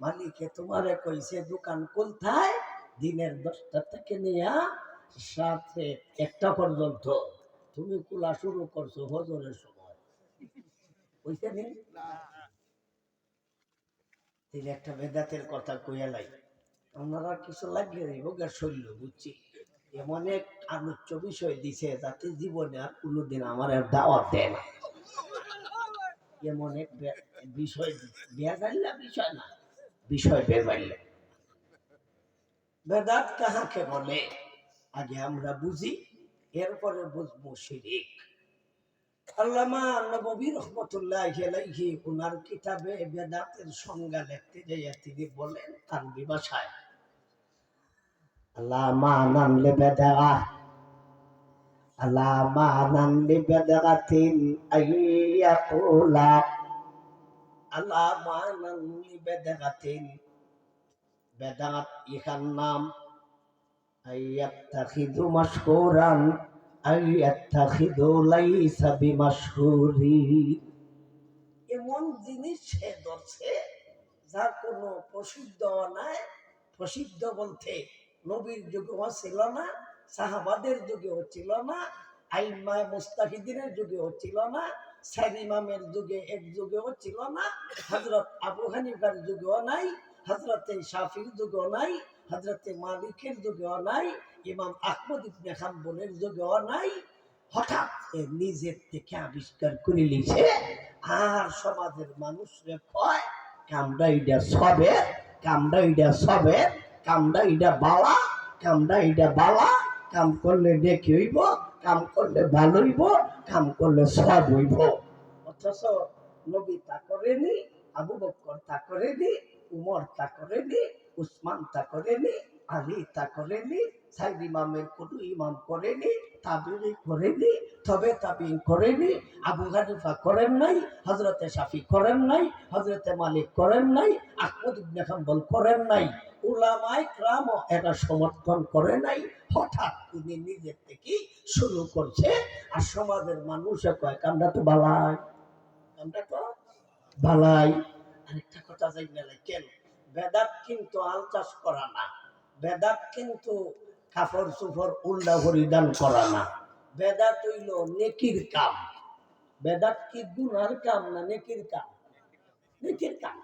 মালিকে তোমারে কইছে দোকান কোথায় দিনের দশটা থেকে নিয়ে সাথে একটা পর্যন্ত। তুমি কুলা শুরু করছ হজরের সময়। নি? তিনি একটা বেদাতের কথা কইয়া লাই ওনারা কিছু লাগিয়ে গা শরীর বুঝছি। এমন এক আলোচ্য বিষয় দিছে যাতে জীবনে আর কোনোদিন আমার আর দাওয়াত দেয় না। এমন এক বিষয় বেজাল্লা বিষয় না। বিষয় বেজাল্লা বেদাত কাহাকে বলে? আগে আমরা বুঝি, এরপরে বুঝব শিরিক। আল্লামা নবী রহমতুল্লাহ আলাইহি ওনার কিতাবে বেদাতের সংজ্ঞা লিখতে যাইয়া তিনি বলেন তার বিভাষায়, আল্লাহ মানান লে বেদা আল্লাহ মানান লে বেদাতিন আইয়াকুলা আল্লাহ মানান লে বেদাতিন বেদাত ইখান নাম এমন জিনিস সে ধরছে যার কোনো প্রসিদ্ধ নাই। প্রসিদ্ধ বলতে নবীর যুগেও ছিল না, সাহাবাদের যুগেও ছিল না আইমায় মুস্তাহিদিনের যুগেও ছিল না সাইদ ইমামের যুগে এক যুগেও ছিল না হজরত আবু হানিফার যুগেও নাই হজরতে শাফির যুগেও নাই হজরতে মালিকের যুগেও নাই, ইমাম আহমদ ইবনে হাম্বলের যুগেও নাই। হঠাৎ নিজের থেকে আবিষ্কার করে লিছে আর সমাজের মানুষরে কয় কামটা ইডা সবে কামটা ইডা সবে কামটা ইডা বালা কামটা ইডা বালা, কাম করলে ডেকে হইব কাম করলে ভালো হইব, কাম করলে সব হইব। অথচ নবী তা করেনি, আবু বক্কর তা করেনি, উমর তা করেনি, উসমান তা করেনি, আলী তা করেনি, সাইদ ইমামের কোন ইমাম করেনি তাবিরি করেনি, তবে তাবিন করেনি, আবু হানিফা করেন নাই হজরতে শাফি করেন নাই হজরতে মালিক করেন নাই, আহমদ ইবনে হাম্বল করেন নাই উলামাই ক্রাম এটা সমর্থন করে নাই হঠাৎ তিনি নিজের থেকে শুরু করছে। আর সমাজের মানুষে কয়, কামটা তো বালাই, কামটা তো বালাই। আরেকটা কথা যাই না কেন? বেদাত কিন্তু আল চাষ করা না। বেদাত কিন্তু কাপড় চুপড় উল্লা পরিধান করা না। বেদাত হইল নেকির কাম। বেদাত কি গুনার কাম না নেকির কাম? নেকির কাম।